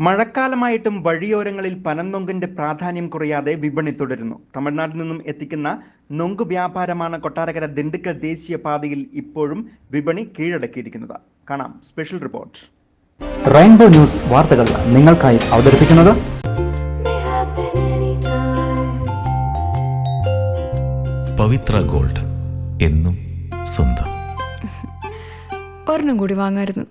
മഴക്കാലമായിട്ടും വഴിയോരങ്ങളിൽ പനന്നൊങ്കിന്റെ പ്രാധാന്യം കുറയാതെ വിപണി തുടരുന്നു. തമിഴ്നാട്ടിൽ നിന്നും എത്തിക്കുന്ന നൊങ്ക് വ്യാപാരമാണ് കൊട്ടാരക്കര ദിണ്ടുക്കൽ ദേശീയ പാതയിൽ ഇപ്പോഴും വിപണി കീഴടക്കിയിരിക്കുന്നത്. കാണാം സ്പെഷ്യൽ റിപ്പോർട്ട്. റെയിൻബോ ന്യൂസ് വാർത്തകൾ നിങ്ങൾക്കായി അവതരിപ്പിക്കുന്നത്. പവിത്ര ഗോൾഡ് എന്നും സ്വന്തം. ഒരെണ്ണം കൂടി വാങ്ങായിരുന്നു.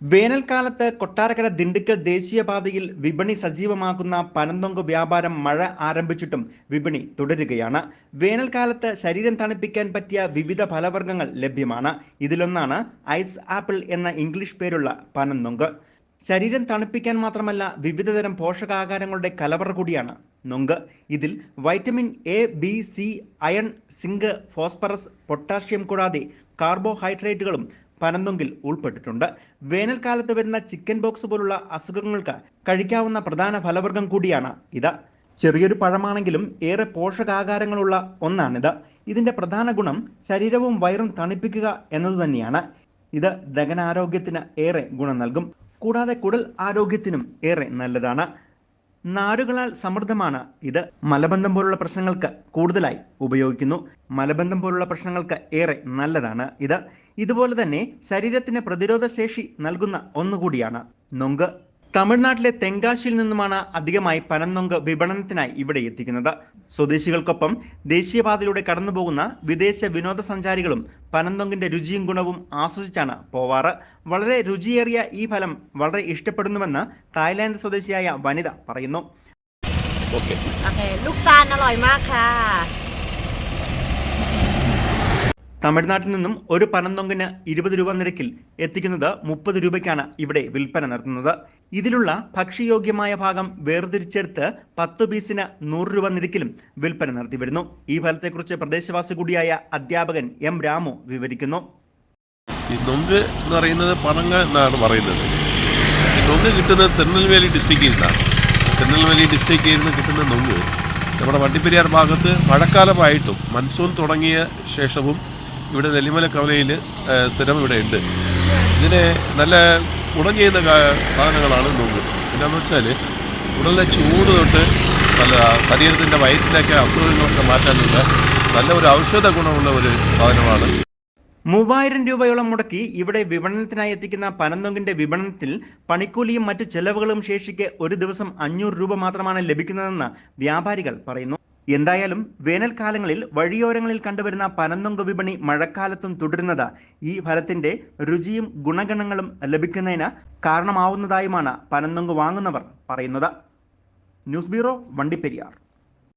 വേനൽക്കാലത്ത് കൊട്ടാരക്കര ദിണ്ടുക്കൽ ദേശീയപാതയിൽ വിപണി സജീവമാക്കുന്ന പനന്തൊങ്ക് വ്യാപാരം മഴ ആരംഭിച്ചിട്ടും വിപണി തുടരുകയാണ്. വേനൽക്കാലത്ത് ശരീരം തണുപ്പിക്കാൻ പറ്റിയ വിവിധ ഫലവർഗങ്ങൾ ലഭ്യമാണ്. ഇതിലൊന്നാണ് ഐസ് ആപ്പിൾ എന്ന ഇംഗ്ലീഷ് പേരുള്ള പനന്തൊങ്ക്. ശരീരം തണുപ്പിക്കാൻ മാത്രമല്ല വിവിധതരം പോഷകാഹാരങ്ങളുടെ കലവറ കൂടിയാണ് നൊങ്ക്. ഇതിൽ vitamin A B C iron zinc phosphorus potassium കൂടാതെ കാർബോഹൈഡ്രേറ്റുകളും പനന്തൊങ്കിൽ ഉൾപ്പെട്ടിട്ടുണ്ട്. വേനൽക്കാലത്ത് വരുന്ന ചിക്കൻ ബോക്സ് പോലുള്ള അസുഖങ്ങൾക്ക് കഴിക്കാവുന്ന പ്രധാന ഫലവർഗം കൂടിയാണ് ഇത്. ചെറിയൊരു പഴമാണെങ്കിലും ഏറെ പോഷകാഹാരങ്ങളുള്ള ഒന്നാണിത്. ഇതിന്റെ പ്രധാന ഗുണം ശരീരവും വയറും തണുപ്പിക്കുക എന്നത് തന്നെയാണ്. ഇത് ദഹനാരോഗ്യത്തിന് ഏറെ ഗുണം നൽകും. കൂടാതെ കുടൽ ആരോഗ്യത്തിനും ഏറെ നല്ലതാണ്. നാരുകളാൽ സമൃദ്ധമാണ്. ഇത് മലബന്ധം പോലുള്ള പ്രശ്നങ്ങൾക്ക് കൂടുതലായി ഉപയോഗിക്കുന്നു. മലബന്ധം പോലുള്ള പ്രശ്നങ്ങൾക്ക് ഏറെ നല്ലതാണ്. ഇത് ഇതുപോലെ തന്നെ ശരീരത്തിന് പ്രതിരോധ ശേഷി നൽകുന്ന ഒന്നുകൂടിയാണ്. നൊങ്ക് തമിഴ്നാട്ടിലെ തെങ്കാശിയിൽ നിന്നുമാണ് അധികമായി പനന്നൊങ്ക് വിപണനത്തിനായി ഇവിടെ എത്തിക്കുന്നത്. സ്വദേശികൾക്കൊപ്പം ദേശീയപാതയിലൂടെ കടന്നുപോകുന്ന വിദേശ വിനോദസഞ്ചാരികളും പനന്തൊങ്കിന്റെ രുചിയും ഗുണവും ആസ്വദിച്ചാണ് പോവാറ്. വളരെ രുചിയേറിയ ഈ ഫലം വളരെ ഇഷ്ടപ്പെടുന്നുവെന്ന് തായ്ലാന്റ് സ്വദേശിയായ വനിത പറയുന്നു. തമിഴ്നാട്ടിൽ നിന്നും ഒരു പനന്തൊങ്കിന് ഇരുപത് രൂപ നിരക്കിൽ എത്തിക്കുന്നത് മുപ്പത് രൂപയ്ക്കാണ് ഇവിടെ വിൽപ്പന നടത്തുന്നത്. ഇതിലുള്ള ഭക്ഷ്യയോഗ്യമായ ഭാഗം വേർതിരിച്ചെടുത്ത് പത്ത് പീസിന് നൂറ് രൂപ നിരക്കിലും വിൽപ്പന നടത്തി വരുന്നു. ഈ ഫലത്തെക്കുറിച്ച് പ്രദേശവാസി കൂടിയായ അധ്യാപകൻ എം രാമു വിവരിക്കുന്നു. ഈ എന്ന് പറയുന്നത് എന്നാണ് പറയുന്നത്. കിട്ടുന്നത് തിരുനെൽവേലി ഡിസ്ട്രിക്റ്റിൽ നിന്നാണ്. തിരുനെൽവേലി ഡിസ്ട്രിക്റ്റിൽ നിന്ന് കിട്ടുന്ന നൊങ്ക് നമ്മുടെ വണ്ടിപ്പെരിയാർ ഭാഗത്ത് മഴക്കാലമായിട്ടും മൺസൂൺ തുടങ്ങിയ ശേഷവും ഇവിടെ നെല്ലിമല കവലയിൽ സ്ഥിരം ഇവിടെ ഉണ്ട്. ഇതിന് നല്ല ഗുണം ചെയ്യുന്ന സാധനങ്ങളാണ് നൂമ്പ്. എന്താണെന്ന് വെച്ചാൽ ഉടലിലെ ചൂട് തൊട്ട് നല്ല ശരീരത്തിന്റെ വയറ്റിലൊക്കെ അസുഖങ്ങളൊക്കെ മാറ്റാനുള്ള നല്ല ഒരു ഔഷധ ഗുണമുള്ള ഒരു സാധനമാണ്. മൂവായിരം രൂപയോളം മുടക്കി ഇവിടെ വിപണനത്തിനായി എത്തിക്കുന്ന പനന്തൊങ്കിന്റെ വിപണനത്തിൽ പണിക്കൂലിയും മറ്റ് ചെലവുകളും ശേഷിക്ക് ഒരു ദിവസം അഞ്ഞൂറ് രൂപ മാത്രമാണ് ലഭിക്കുന്നതെന്ന് വ്യാപാരികൾ പറയുന്നു. എന്തായാലും വേനൽക്കാലങ്ങളിൽ വഴിയോരങ്ങളിൽ കണ്ടുവരുന്ന പനന്തൊങ്ക് വിപണി മഴക്കാലത്തും തുടരുന്നത് ഈ ഫലത്തിന്റെ രുചിയും ഗുണഗണങ്ങളും ലഭിക്കുന്നതിന് കാരണമാവുന്നതായുമാണ് പനന്തൊങ്ക് വാങ്ങുന്നവർ പറയുന്നത്. News bureau Vandiperiyar.